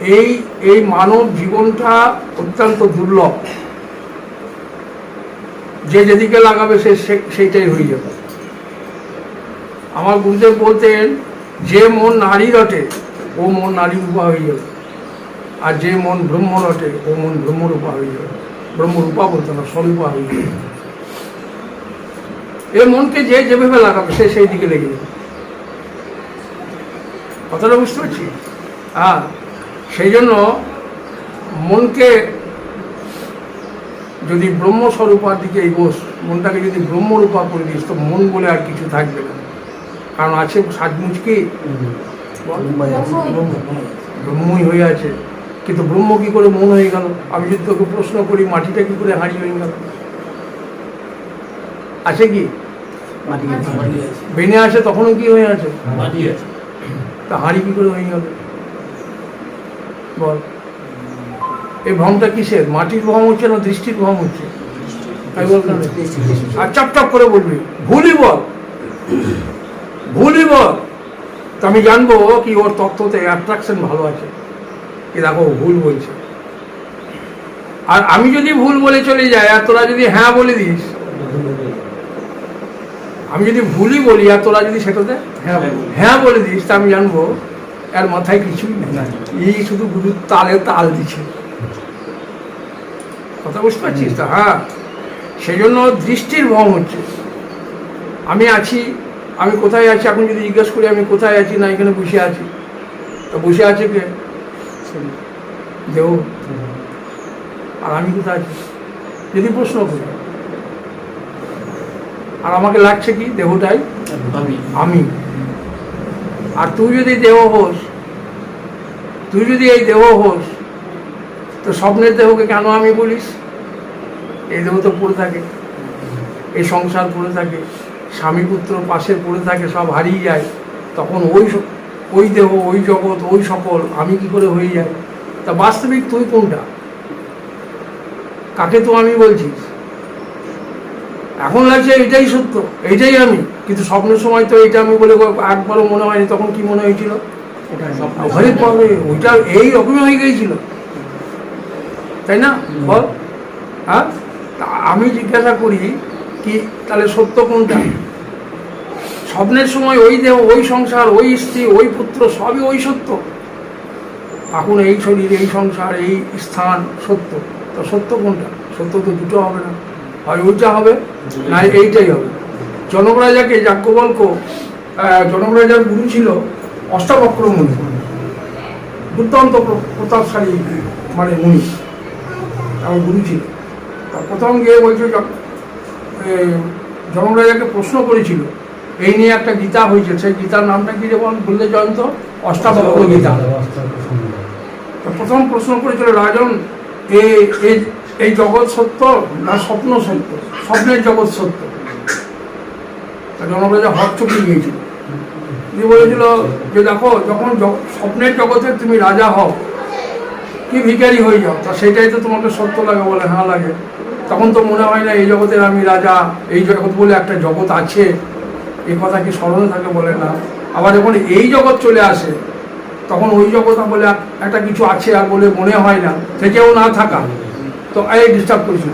এই এই মানব জীবনটা অত্যন্ত দুর্লভ। যে যেদিকে লাগাবে সে সেইটাই হয়ে যাবে। আমার গুরুদেব বলতেন, যে মন নারী রটে, ও মন নারী রূপা হয়ে যাবে। আর যে মন ব্রহ্ম রটে, ও মন ব্রহ্মরূপা হয়ে যাবে। ব্রহ্মরূপা বলতে না, স্বরূপা হয়ে যাবে। এ মনকে যে যেভাবে লাগাবে, সে সেই দিকে লেগে যাবে। কথাটা বুঝতে পারছি? হ্যাঁ সেই জন্য মনকে যদি ব্রহ্মস্বরূপার দিকে এই এগোস মনটাকে যদি ব্রহ্মরূপা করে দিস তো মন বলে আর কিছু থাকবে না। কারণ আছে সাজমুজ কি? ব্রহ্মই হয়ে আছে। কিন্তু ব্রহ্ম কি করে মন হয়ে গেল? আমি যদি তোকে প্রশ্ন করি মাটিটা কি করে হারিয়ে হয়ে গেল? আছে কি? বেনে আছে তখনও কি হয়ে আছে? মাটি আছে। তা হাঁড়ি কি করে হয়ে গেল? বল। এই ভ্রমটা কিসের? মাটির ভ্রম হচ্ছে না দৃষ্টির ভ্রম হচ্ছে? আর চাপ চাপ করে বলবি। ভুলই বল। ভুলই বল। তো আমি জানব কি ওর তত্ত্বতে অ্যাট্রাকশন ভালো আছে। কি দেখো ভুল বলছে। আর আমি যদি ভুল বলে চলে যাই, আর তোরা যদি হ্যাঁ বলে দিস, আমি যদি ভুলই বলি, আর তোরা যদি সেটাতে হ্যাঁ হ্যাঁ বলে দিস, তা আমি জানব এর মাথায় কিছুই নেই। এই শুধু গুরু তালে তাল দিচ্ছে। কথা বুঝতে পারছিস তো? হ্যাঁ। সেই জন্য দৃষ্টির ভ্রম হচ্ছে। আমি আছি আমি কোথায় আছি এখন যদি জিজ্ঞেস করি আমি কোথায় আছি না এখানে বসে আছি। তা বসে আছে কে? দেহ আর আমি কোথায় আছি? যদি প্রশ্ন করি। আর আমাকে লাগছে কি? দেহটাই? আমি। আমি। আর তুই যদি দেহ হোস, তুই যদি এই দেহ হোস, তো স্বপ্নের দেহকে কেন আমি বলিস? এই দেহ তো পড়ে থাকে, এই সংসার পড়ে থাকে, স্বামী পুত্র পাশে পড়ে থাকে, সব হারিয়ে যায়, তখন ওই ওই দেহ, ওই জগৎ, ওই সকল আমি কি করে হয়ে যায় তা বাস্তবিক তুই কোনটা? কাকে তো আমি বলছিস? এখন লাগছে এটাই সত্য এইটাই আমি। কিন্তু স্বপ্নের সময় তো এটা আমি বলে একবারও মনে হয়নি তখন কি মনে হয়েছিল? ওখানে পাবে ওইটা এই রকমই হয়ে গিয়েছিল। তাই না? বল। হ্যাঁ? আমি জিজ্ঞাসা করি কি তাহলে সত্য কোনটা? স্বপ্নের সময় ওই দেহ ওই সংসার ওই স্ত্রী ওই পুত্র সবই ওই সত্য। এখন এই শরীর এই সংসার এই স্থান সত্য। তো সত্য কোনটা? সত্য তো দুটো হবে না। হয় ওইটা হবে না এইটাই হবে। জনক রাজাকে যাজ্ঞবল্ক আহ, জনক রাজার গুরু ছিল অষ্টাবক্র মুনি দুর্দান্ত প্র- প্রতাপশালী মানে মুনি। আমার গুরু ছিল। তা প্রথম গিয়ে বলছে জ- এ, জনক রাজাকে প্রশ্ন করেছিল এই নিয়ে একটা গীতা হয়েছে সেই গীতার নামটা কি যেমন বললে জয়ন্ত অষ্টাবক্র গীতা। প্রথম প্রশ্ন করেছিল রাজন এই এই- জগৎ সত্য না স্বপ্ন সত্য? স্বপ্নের জগৎ সত্য। জনপ্রজা হক চুকিয়ে গিয়েছিল। তিনি বলেছিল যে দেখো, যখন স্বপ্নের জগতে তুমি রাজা হও, কি ভিখারি হয়ে যাও, তা সেটাই তো তোমাকে সত্য লাগে বলে হ্যাঁ লাগে। তখন তো মনে হয় না এই জগতের আমি রাজা, এই জগৎ বলে একটা জগৎ আছে, এ কথা কি স্মরণে থাকে বলে না। আবার যখন এই জগৎ চলে আসে, তখন ওই জগৎ বলে একটা কিছু আছে আর বলে মনে হয় না, থেকেও না থাকা। তো এই ডিস্টার্ব করেছিল।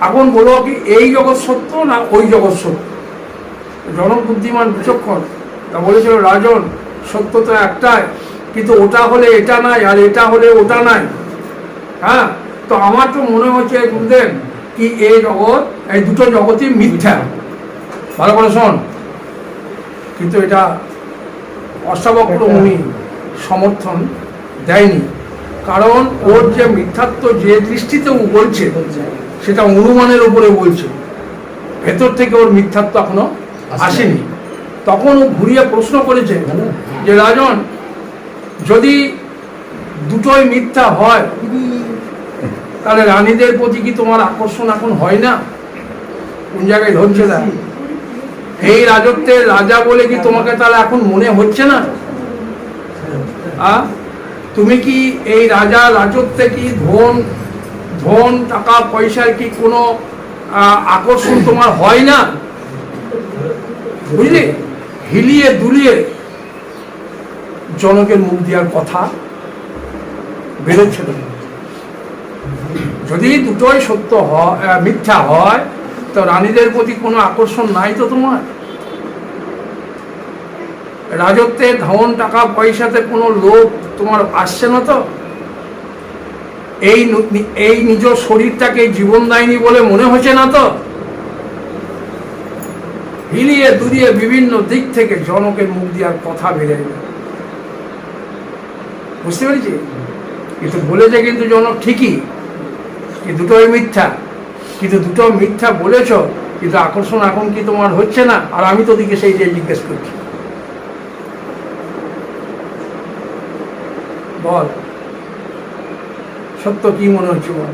এখন বলো কি এই জগৎ সত্য না ওই জগৎ সত্য? জনক বুদ্ধিমান বিচক্ষণ। তা বলেছিল রাজন সত্য তো একটাই কিন্তু ওটা হলে এটা নাই আর এটা হলে ওটা নাই। হ্যাঁ? তো আমার তো মনে হচ্ছে গুরুদেব কি এই জগৎ এই দুটো জগতই মিথ্যা। ভালো করে শোন। কিন্তু এটা অষ্টাবক্র মুনি সমর্থন দেয়নি। কারণ ওর যে মিথ্যাত্ব যে দৃষ্টিতে ও বলছে সেটা অনুমানের উপরে বলছে। ভেতর থেকে ওর মিথ্যাত্ব এখনও আসেনি। তখন ও ঘুরিয়ে প্রশ্ন করেছে যে রাজন যদি দুটোই মিথ্যা হয় তাহলে রানীদের প্রতি কি তোমার আকর্ষণ এখন হয় না? কোন জায়গায় ধরছে না এই রাজত্বের রাজা বলে কি তোমাকে তাহলে এখন মনে হচ্ছে না? আ? তুমি কি এই রাজা রাজত্বে কি ধন ধন, টাকা পয়সার কি কোনো আকর্ষণ তোমার হয় না? বুঝলি? হিলিয়ে দুলিয়ে জনকের মুখ দেওয়ার কথা না যদি দুটোই সত্য হয় মিথ্যা হয়, তো রানীদের প্রতি কোনো আকর্ষণ নাই তো তোমার? রাজত্বের ধন, টাকা, পয়সাতে কোনো লোভ তোমার আসছে না তো? এই এই নিজ শরীরটাকে জীবন দেয়নি বলে মনে হচ্ছে না তো? হিলিয়ে দুলিয়ে বিভিন্ন দিক থেকে জনকের মুখ দিয়ে আর কথা বেরোয় না বুঝতে পেরেছি? কিন্তু বলেছে কিন্তু জনক ঠিকই কি দুটোই মিথ্যা। কিন্তু দুটো মিথ্যা বলেছ, কিন্তু আকর্ষণ এখন কি তোমার হচ্ছে না? আর আমি তো দিকে সেই যে জিজ্ঞেস করছি বল সত্য কি মনে হচ্ছে বল?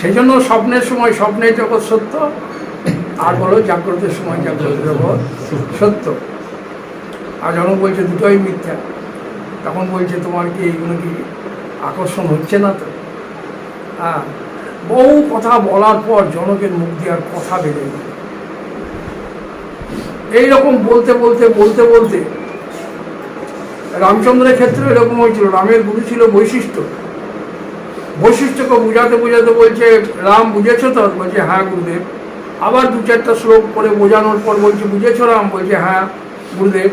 সেই জন্য স্বপ্নের সময় স্বপ্নের জগৎ সত্য, আর বলো জাগ্রতের সময় জাগ্রত জগৎ সত্য। আর যখন বলছে দুটোই মিথ্যা, তখন বলছে তোমার কি এইগুলো কি আকর্ষণ হচ্ছে না তো? হ্যাঁ বহু কথা বলার পর জনকের মুখ দিয়ে আর কথা বেড়ে এইরকম বলতে বলতে বলতে বলতে রামচন্দ্রের ক্ষেত্রে এরকম হয়েছিল, রামের গুরু ছিল বৈশিষ্ট্য। বৈশিষ্ট্যকে বোঝাতে বোঝাতে বলছে, রাম, বুঝেছ তো? বলছে হ্যাঁ গুরুদেব। আবার দু চারটা শ্লোক করে বোঝানোর পর বলছে, বুঝেছ রাম? বলছে হ্যাঁ গুরুদেব।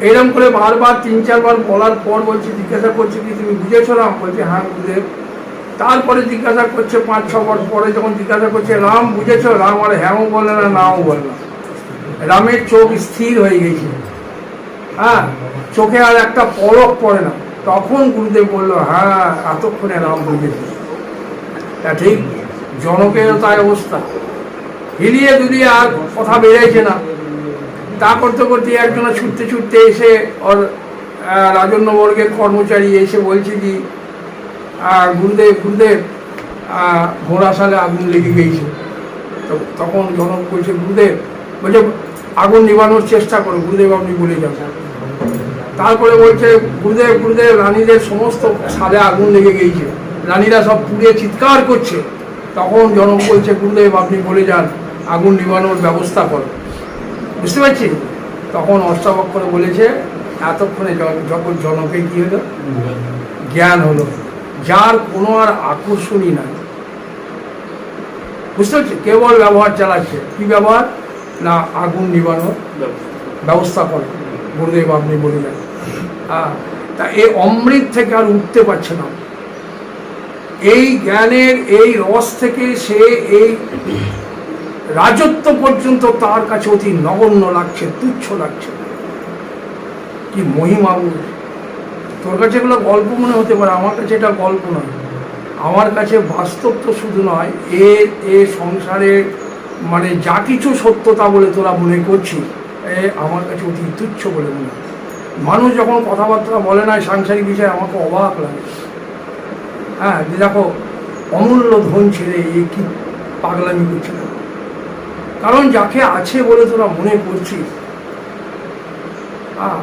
এরকম করে বারবার, তিন চারবার বলার পর বলছে, জিজ্ঞাসা করছে কি, তুমি বুঝেছ রাম? বলছে হ্যাঁ গুরুদেব। তারপরে জিজ্ঞাসা করছে, পাঁচ ছ বার পরে যখন জিজ্ঞাসা করছে, রাম, বুঝেছ? রাম আর হ্যাঁও বলে না নাও বলে না। রামের চোখ স্থির হয়ে গেছে। চোখে আর একটা পলক পড়ে না। তখন গুরুদেব বলল হ্যাঁ এতক্ষণে রাম বুঝেছে তা ঠিক জনকেরও তাই অবস্থা। হিলিয়ে দুলিয়ে আর কথা বেড়েছে না। তা করতে করতে একজনা ছুটতে ছুটতে এসে ওর রাজন্যবর্গের কর্মচারী এসে বলছে কি গুরুদেব গুরুদেব আহ, ঘোড়া সালে আগুন লেগে গিয়েছে তখন জনক বলছে গুরুদেব বলছে আগুন নিবানোর চেষ্টা করো গুরুদেব আপনি বলে যান। তারপরে বলছে, গুরুদেব গুরুদেব, রানীদের সমস্ত সালে আগুন লেগে গিয়েছে। রানীরা সব পুড়ে চিৎকার করছে। তখন জনক বলছে, গুরুদেব, আপনি বলে যান, আগুন নিবানোর ব্যবস্থা করো। বুঝতে পারছি? তখন অষ্টাবক্র বলেছে, এতক্ষণে যখন জনকে কি হলো? জ্ঞান হলো। যার কোনো আর আকর্ষণই নাই। বুঝতে পারছি? কেবল ব্যবহার চালাচ্ছে। কি ব্যবহার? না, আগুন নিবানোর ব্যবস্থা করে। গুরুদেব, আপনি বলে দেন হ্যাঁ তা এই অমৃত থেকে আর উঠতে পারছে না। এই জ্ঞানের এই রস থেকে সে এই রাজত্ব পর্যন্ত তার কাছে অতি নগণ্য লাগছে, তুচ্ছ লাগছে। কি মহিমাবু তোর কাছে এগুলো গল্প মনে হতে পারে, আমার কাছে এটা গল্প নয়। আমার কাছে বাস্তব তো শুধু নয়, এ এ সংসারে মানে যা কিছু সত্যতা বলে তোরা মনে করছিস, এ আমার কাছে অতি তুচ্ছ বলে মনে হয়। মানুষ যখন কথাবার্তা বলে না সাংসারিক বিষয়ে আমাকে অবাক লাগে। হ্যাঁ যে দেখো, অমূল্য ধন ছেড়ে এ কি পাগলামি করছে না কারণ যাকে আছে বলে তোরা মনে করছিস হ্যাঁ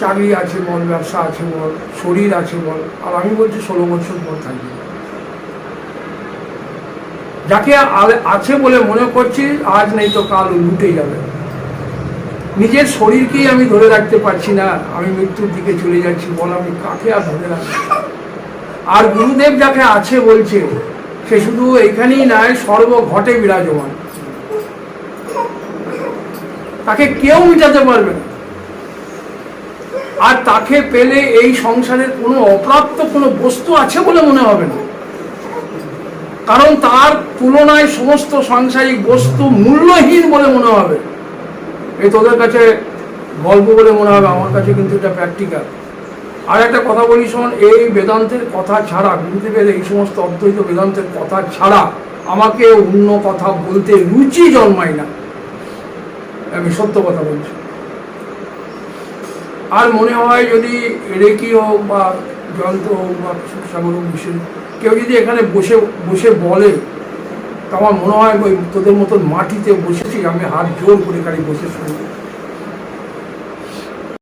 চাকরি আছে বল, ব্যবসা আছে বল, শরীর আছে বল, আর আমি বলছি ষোলো বছর পর থাকবে। যাকে আছে বলে মনে করছি আজ নেই তো কাল লুটে যাবে। নিজের শরীরকেই আমি ধরে রাখতে পারছি না। আমি মৃত্যুর দিকে চলে যাচ্ছি, বল আমি কাকে আর ধরে রাখব? আর গুরুদেব যাকে আছে বলছে, সে শুধু এখানেই নয়, সর্বঘটে বিরাজমান। তাকে কেউ মিটাতে পারবে না। আর তাকে পেলে এই সংসারের কোনো অপ্রাপ্ত কোনো বস্তু আছে বলে মনে হবে না। কারণ তার তুলনায় সমস্ত সাংসারিক বস্তু মূল্যহীন বলে মনে হবে। এই তোদের কাছে গল্প বলে মনে হবে, আমার কাছে কিন্তু এটা প্র্যাকটিক্যাল আর একটা কথা বলি শোন, এই বেদান্তের কথা ছাড়া গুরুদেবের এই সমস্ত অদ্বৈত বেদান্তের কথা ছাড়া আমাকে অন্য কথা বলতে রুচি জন্মায় না। আমি সত্য কথা বলছি। আর মনে হয় যদি রেকি হোক বা যন্ত্র হোক বা সাগর হোক, কেউ যদি এখানে বসে বসে বলে আমার মনে হয় ওই তোদের মতন মাটিতে বসেছি, আমি হাত জোর করে খালি বসে শুনি